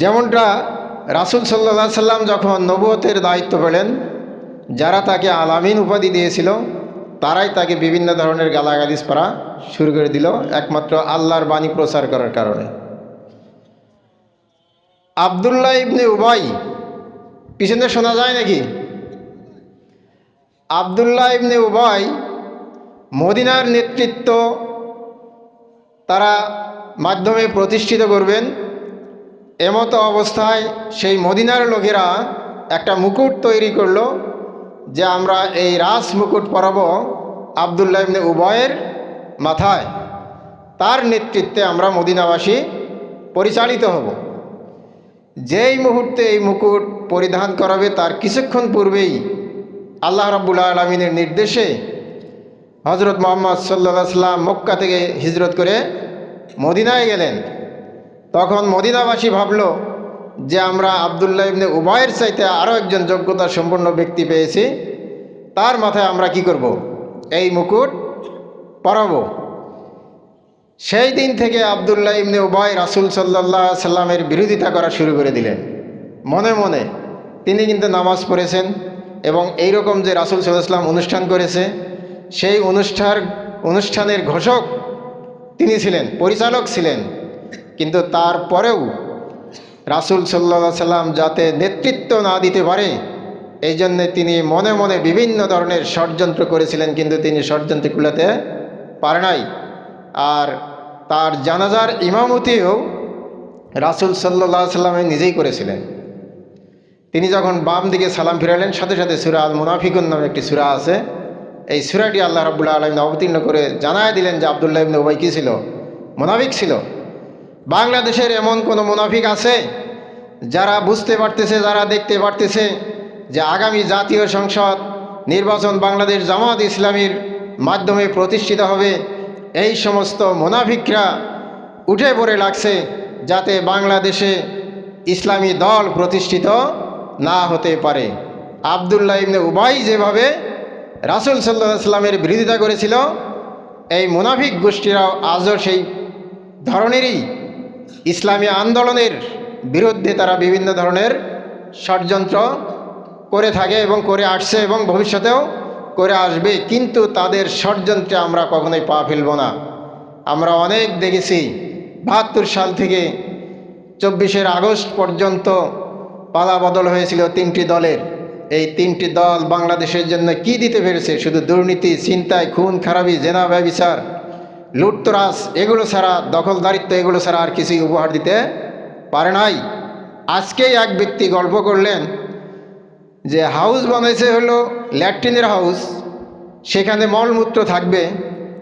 যেমনটা রাসুল সাল্লা সাল্লাম যখন নবুয়তের দায়িত্ব পেলেন, যারা তাকে আলামিন উপাধি দিয়েছিল, তারাই তাকে বিভিন্ন ধরনের গালাগালিস পড়া শুরু করে দিল, একমাত্র আল্লাহর বাণী প্রচার করার কারণে। আবদুল্লাহ ইবনে উবাই, পিছনে শোনা যায় নাকি? আবদুল্লাহ ইবনে উবাই মদিনার নেতৃত্ব তারা মাধ্যমে প্রতিষ্ঠিত করবেন এমতো অবস্থায় সেই মদিনার লোকেরা একটা মুকুট তৈরি করল যে আমরা এই রাস মুকুট পরাবো আবদুল্লাহ ইবনে উভয়ের মাথায়। তার নেতৃত্বে আমরা মদিনাবাসী পরিচালিত হব। যেই মুহূর্তে এই মুকুট পরিধান করাবে তার কিছুক্ষণ পূর্বেই আল্লাহ রাবুল্লাহ আলমিনের নির্দেশে হজরত মোহাম্মদ সাল্লা সাল্লাম মক্কা থেকে হিজরত করে মদিনায় গেলেন। তখন মদিনাবাসী ভাবল যে আমরা আবদুল্লাহ ইবনে উবায়ের চাইতে আরও একজন যোগ্যতা সম্পন্ন ব্যক্তি পেয়েছি, তার মাথায় আমরা কি করব। এই মুকুট পরাব। সেই দিন থেকে আবদুল্লাহ ইবনে উবাই রাসুল সাল্লাহ সাল্লামের বিরোধিতা করা শুরু করে দিলেন। মনে মনে তিনি কিন্তু নামাজ পড়েছেন এবং এই রকম যে রাসুল সাল্লাম অনুষ্ঠান করেছে, সেই অনুষ্ঠান অনুষ্ঠানের ঘোষক তিনি ছিলেন, পরিচালক ছিলেন। কিন্তু তারপরেও রাসুল সাল্লা সাল্লাম যাতে নেতৃত্ব না দিতে পারে এই জন্যে তিনি মনে মনে বিভিন্ন ধরনের ষড়যন্ত্র করেছিলেন, কিন্তু তিনি ষড়যন্ত্র কুলাতে পারে নাই। আর তার জানাজার ইমামতিও রাসুল সাল্লাহ সাল্লামে নিজেই করেছিলেন। তিনি যখন বাম দিকে সালাম ফিরালেন, সাথে সাথে সুরা আল মুনাফিকুন নামে একটি সুরা আছে। এই সুরাটি আল্লাহ রাবুল্লাহ আলমিন অবতীর্ণ করে জানায় দিলেন যে আবদুল্লাহ ইবনে উবাই কী ছিল? মোনাফিক ছিল। বাংলাদেশের এমন কোনো মুনাফিক আছে যারা বুঝতে পারতেছে, যারা দেখতে পারতেছে যে আগামী জাতীয় সংসদ নির্বাচন বাংলাদেশ জামাত ইসলামীর মাধ্যমে প্রতিষ্ঠিত হবে? এই সমস্ত মুনাফিকরা উঠে পড়ে লাগছে যাতে বাংলাদেশে ইসলামী দল প্রতিষ্ঠিত না হতে পারে। আবদুল্লাহ ইবনে উবাই যেভাবে রাসুল সাল্লাহ ইসলামের বিরোধিতা করেছিল, এই মুনাফিক গোষ্ঠীরাও আজও সেই ধরনেরই ইসলামী আন্দোলনের বিরুদ্ধে তারা বিভিন্ন ধরনের ষড়যন্ত্র করে থাকে এবং করে আসছে এবং ভবিষ্যতেও করে আসবে। কিন্তু তাদের ষড়যন্ত্রে আমরা কখনোই পা ফেলব না। আমরা অনেক দেখেছি, বাহাত্তর সাল থেকে চব্বিশের আগস্ট পর্যন্ত পালা বদল হয়েছিল তিনটি দলের। এই তিনটি দল বাংলাদেশের জন্য কি দিতে পেরেছে? শুধু দুর্নীতি চিন্তায় খুন, খারাপি, জেনা, ব্যবিচার লুটতরাস এগুলো ছাড়া, দখলদারিত্ব এগুলো ছাড়া আর কিছুই উপহার দিতে পারে নাই। আজকেই এক ব্যক্তি গল্প করলেন যে, হাউস বানাইছে হলো ল্যাট্রিনের হাউস, সেখানে মলমূত্র থাকবে,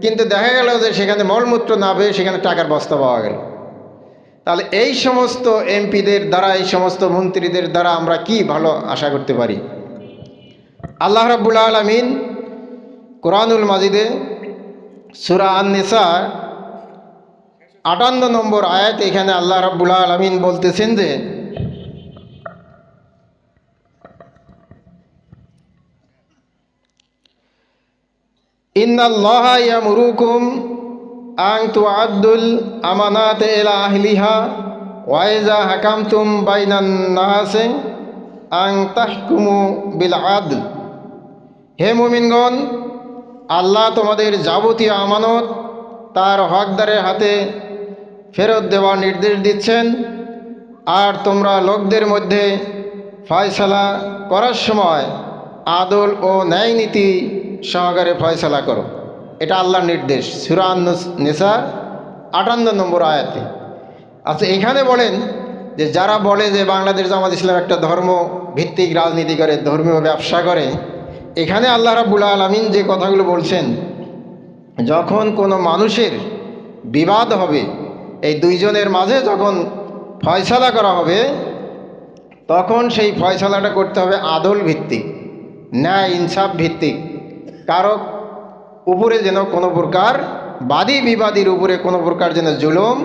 কিন্তু দেখা গেল যে সেখানে মলমূত্র না পেয়ে সেখানে টাকার বস্তা পাওয়া গেল। তাহলে এই সমস্ত এমপিদের দ্বারা, এই সমস্ত মন্ত্রীদের দ্বারা আমরা কি ভালো আশা করতে পারি? আল্লাহ রাবুল আলমিন কোরআনুল মাজিদে সুরা আননিসা, আটান্ন নম্বর আয়াত, এখানে আল্লাহ রাবুল আলমিন বলতেছেন যে, ইন্নাল্লাহা ইয়ামুরুকুম আং তুআদ্দুল আমানাত ইলা আহলিহা, ওয়া ইযা হাকামতুম বাইনান নাসে আং তাহকুমু বিল আদল। হে মুমিনগণ আল্লাহ তোমাদের যাবতীয় আমানত তার হকদারের হাতে ফেরত দেওয়ার নির্দেশ দিচ্ছেন। আর তোমরা লোকদের মধ্যে ফয়সালা করার সময় আদল ও ন্যায় নীতি সহকারে ফয়সালা করো। এটা আল্লাহর নির্দেশ। সুরান নেসার আটান্ন নম্বর আয়াতে। আচ্ছা এখানে বলেন যে যারা বলে যে বাংলাদেশ জামাত ইসলাম একটা ধর্ম ভিত্তিক রাজনীতি করে, ধর্মীয় ব্যবসা করে এখানে আল্লাহ রাবুল আলমিন যে কথাগুলো বলছেন, যখন কোনো মানুষের বিবাদ হবে, এই দুইজনের মাঝে যখন ফয়সালা করা হবে, তখন সেই ফয়সালাটা করতে হবে আদল ভিত্তিক, ন্যায় ইনসাফ ভিত্তিক। কারও উপরে যেন কোনো প্রকার বাদী বিবাদীর উপরে কোনো প্রকার যেন জুলুম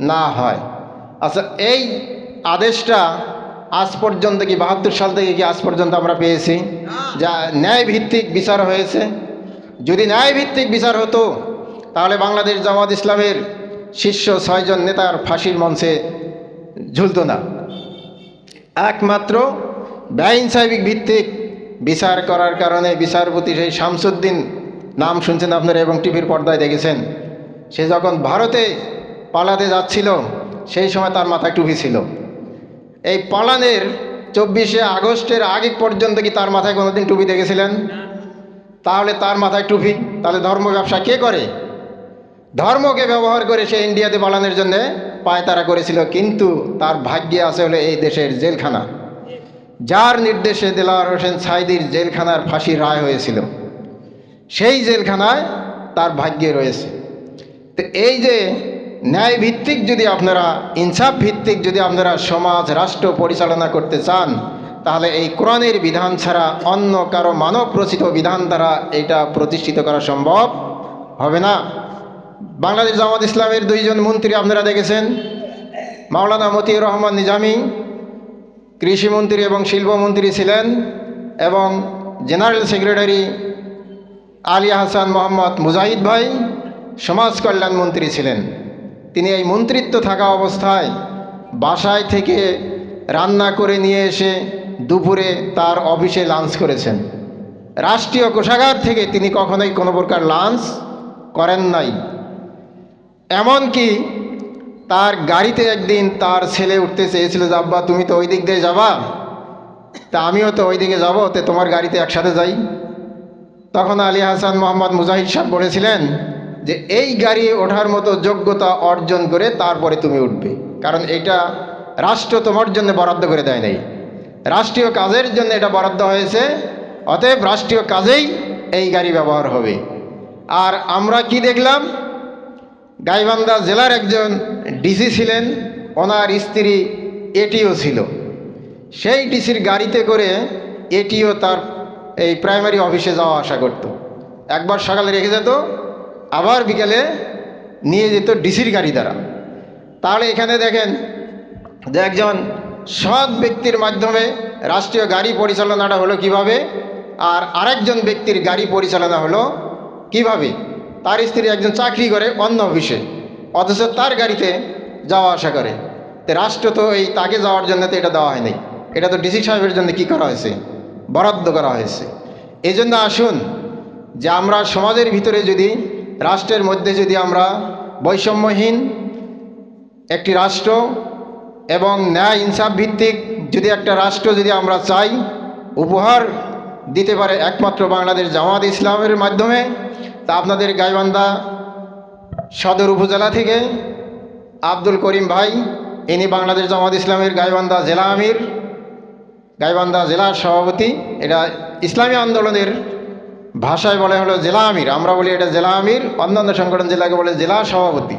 না হয়। আচ্ছা এই আদেশটা আজ পর্যন্ত কি বাহাত্তর সাল থেকে কি আজ পর্যন্ত আমরা পেয়েছি? যা ন্যায় ভিত্তিক বিচার হয়েছে। যদি ন্যায় ভিত্তিক বিচার হতো, তাহলে বাংলাদেশ জামাত ইসলামের শীর্ষ ছয়জন নেতার ফাঁসির মঞ্চে ঝুলতো না। একমাত্র ব্যয়সাহিক ভিত্তিক বিচার করার কারণে বিচারপতি সেই শামসুদ্দিন, নাম শুনছেন আপনারা এবং টিভির পর্দায় দেখেছেন। সে যখন ভারতে পালাতে যাচ্ছিল, সেই সময় তার মাথায় টুপি ছিল। এই পালানের চব্বিশে আগস্টের আগে পর্যন্ত কি তার মাথায় কোনোদিন টুপি দেখেছিলেন? তাহলে তার মাথায় টুপি? তাহলে ধর্ম ব্যবসা কে করে? ধর্মকে ব্যবহার করে সে ইন্ডিয়াতে পালানোর জন্যে পায়তারা করেছিল, কিন্তু তার ভাগ্যে আছে হলো এই দেশের জেলখানা। যার নির্দেশে দেলাওয়ার হোসেন সাইদির জেলখানার ফাঁসির রায় হয়েছিল। সেই জেলখানায় তার ভাগ্যে রয়েছে। তো এই যে ন্যায় ভিত্তিক যদি আপনারা ইনসাফ ভিত্তিক যদি আপনারা সমাজ, রাষ্ট্র পরিচালনা করতে চান, তাহলে এই কোরআনের বিধান ছাড়া অন্য কারও মানব রচিত বিধান দ্বারা এটা প্রতিষ্ঠিত করা সম্ভব হবে না। বাংলাদেশ জামাত ইসলামের দুইজন মন্ত্রী আপনারা দেখেছেন, মাওলানা মতিউর রহমান নিজামী কৃষিমন্ত্রী এবং শিল্পমন্ত্রী ছিলেন এবং জেনারেল সেক্রেটারি আলিয়া হাসান মোহাম্মদ মুজাহিদ ভাই সমাজ কল্যাণ মন্ত্রী ছিলেন। তিনি এই মন্ত্রিত্ব থাকা অবস্থায় বাসায় থেকে রান্না করে নিয়ে এসে দুপুরে তার অফিসে লাঞ্চ করেছেন। রাষ্ট্রীয় কোষাগার থেকে তিনি কখনোই কোনো প্রকার লাঞ্চ করেন নাই। এমনকি তার গাড়িতে একদিন তার ছেলে উঠতে চেয়েছিল যে, আব্বা, তুমি তো ওই দিক দিয়ে যাবা? তা আমিও তো ওই দিকে যাব, তো তোমার গাড়িতে একসাথে যাই। তখন আলী হাসান মোহাম্মদ মুজাহিদ সাহেব বলেছিলেন যে এই গাড়ি ওঠার মতো যোগ্যতা অর্জন করে তারপরে তুমি উঠবে। কারণ এটা রাষ্ট্র তোমার জন্য বরাদ্দ করে দেয় নাই। রাষ্ট্রীয় কাজের জন্য এটা বরাদ্দ হয়েছে, অতএব রাষ্ট্রীয় কাজেই এই গাড়ি ব্যবহার হবে। আর আমরা কি দেখলাম? গাইবান্ধা জেলার একজন ডিসি ছিলেন, ওনার স্ত্রী এটিও ছিল। সেই ডিসির গাড়িতে করে এটিও তার এই প্রাইমারি অফিসে যাওয়া আসা করত। একবার সকালে রেখে যেত আবার বিকেলে নিয়ে যেত ডিসির গাড়ি দ্বারা। তাহলে এখানে দেখেন, যে একজন সৎ ব্যক্তির মাধ্যমে রাষ্ট্রীয় গাড়ি পরিচালনাটা হলো কীভাবে, আর আরেকজন ব্যক্তির গাড়ি পরিচালনা হলো কীভাবে। তার স্ত্রী একজন চাকরি করে অন্য অফিসে, অথচ তার গাড়িতে যাওয়া আসা করে। তো রাষ্ট্র তো এই তাকে যাওয়ার জন্য তো এটা দেওয়া হয়নি। এটা তো ডিসি সাহেবের জন্য কি করা হয়েছে? বরাদ্দ করা হয়েছে। এই জন্য আসুন, যে আমরা সমাজের ভিতরে যদি রাষ্ট্রের মধ্যে যদি আমরা বৈষম্যহীন একটি রাষ্ট্র এবং ন্যায় ইনসাফ ভিত্তিক যদি একটা রাষ্ট্র যদি আমরা চাই, উপহার দিতে পারে একমাত্র বাংলাদেশ জামাত ইসলামের মাধ্যমে, তা আপনাদের গাইবান্ধা সদর উপজেলা থেকে আব্দুল করিম ভাই, ইনি বাংলাদেশ জামাত ইসলামের গাইবান্ধা জেলা আমির, গাইবান্ধা জেলার সভাপতি। এটা ইসলামী আন্দোলনের ভাষায় বলে হলো জেলা আমির, আমরা বলি এটা জেলা আমির, অন্যান্য সংগঠন জেলাকে বলে জেলা সভাপতি।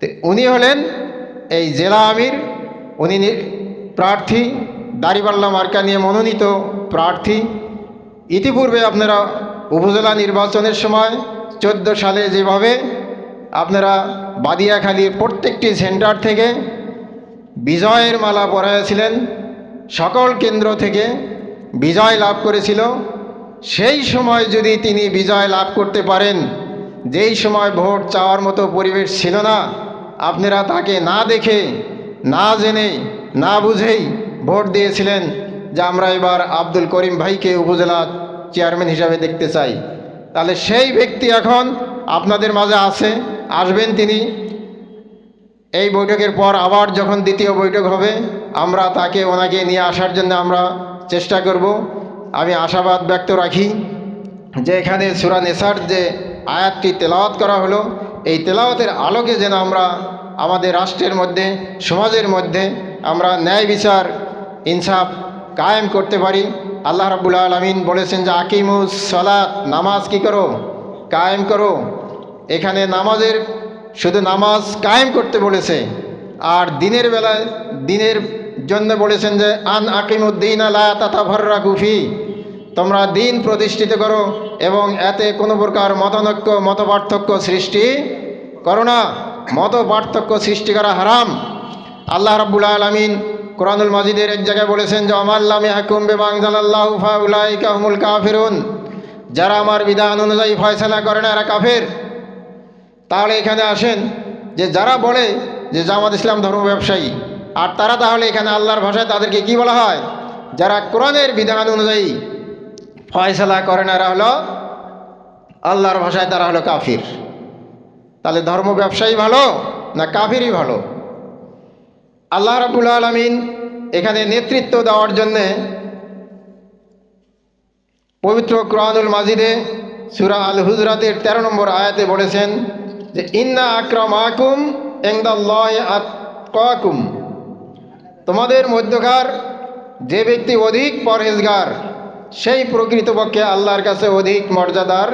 তো উনি হলেন এই জেলা আমির, উনি প্রার্থী, দাড়িপাল্লা মার্কা নিয়ে মনোনীত প্রার্থী। ইতিপূর্বে আপনারা উপজেলা নির্বাচনের সময় চোদ্দ সালে যেভাবে আপনারা বাদিয়াখালীর প্রত্যেকটি সেন্টার থেকে বিজয়ের মালা পরাইয়াছিলেন, সকল কেন্দ্র থেকে বিজয় লাভ করেছিল সেই সময় যদি তিনি বিজয় লাভ করতে পারেন, যেই সময় ভোট চাওয়ার মতো পরিবেশ ছিল না, আপনারা তাকে না দেখে, না জেনে, না বুঝেই ভোট দিয়েছিলেন, যে আমরা এবার আব্দুল করিম ভাইকে উপজেলা চেয়ারম্যান হিসাবে দেখতে চাই। তাহলে সেই ব্যক্তি এখন আপনাদের মাঝে আছে, আসবেন তিনি। এই বৈঠকের পর আবার যখন দ্বিতীয় বৈঠক হবে, আমরা তাকে ওনাকে নিয়ে আসার জন্য আমরা চেষ্টা করব। আমি আশাবাদ ব্যক্ত রাখি যে এখানে সুরা নেসার যে আয়াতটি তেলাওয়াত করা হলো, এই তেলাওয়াতের আলোকে যেন আমরা আমাদের রাষ্ট্রের মধ্যে, সমাজের মধ্যে আমরা ন্যায় বিচার, ইনসাফ কায়েম করতে পারি। আল্লাহ রাবুল আলমিন বলেছেন যে আকিমুস সালাত, নামাজ কি করো? কায়েম করো। এখানে নামাজের শুধু নামাজ কায়েম করতে বলেছে। আর দিনের বেলায়, দিনের জন্য বলেছেন যে, আন আকিমুদ্দিন আলা তাতা ভর্রা গুফি তোমরা দিন প্রতিষ্ঠিত করো এবং এতে কোনো প্রকার মতানৈক্য মত পার্থক্য সৃষ্টি করো না। মত পার্থক্য সৃষ্টি করা হারাম। আল্লাহ রাব্বুল আলমিন কোরআনুল মাজিদের এক জায়গায় বলেছেন যে আমাল্লামে হাকুম বেবাংজাল্লাহ ফাউলাই কাহমুল কাফিরুন। যারা আমার বিধান অনুযায়ী ফয়সলা করে না, এরা কাফের। তাহলে এখানে আসেন যে, যারা বলে যে, জামাত ইসলাম ধর্ম ব্যবসায়ী, আর তারা তাহলে এখানে আল্লাহর ভাষায় তাদেরকে কি বলা হয়? যারা কোরআনের বিধান অনুযায়ী ফয়সলা করে না, এরা হলো আল্লাহর ভাষায় তারা হলো কাফির। তাহলে ধর্ম ব্যবসায়ী ভালো না কাফিরই ভালো? আল্লাহ রাবুল আলমিন এখানে নেতৃত্ব দেওয়ার জন্যে পবিত্র কোরআনুল মাজিদে সুরা আল হুজরাতের তেরো নম্বর আয়াতে বলেছেন যে, ইন্না আকরম আকুম এংদাল্লাকুম তোমাদের মধ্যকার যে ব্যক্তি অধিক পরহেজগার সেই প্রকৃতপক্ষে আল্লাহর কাছে অধিক মর্যাদার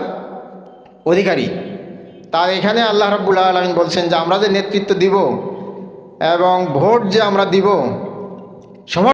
অধিকারী। তার এখানে আল্লাহ রাব্বুল আলমিন বলছেন যে, আমরা যে নেতৃত্ব দিব এবং ভোট যে আমরা দিব সবার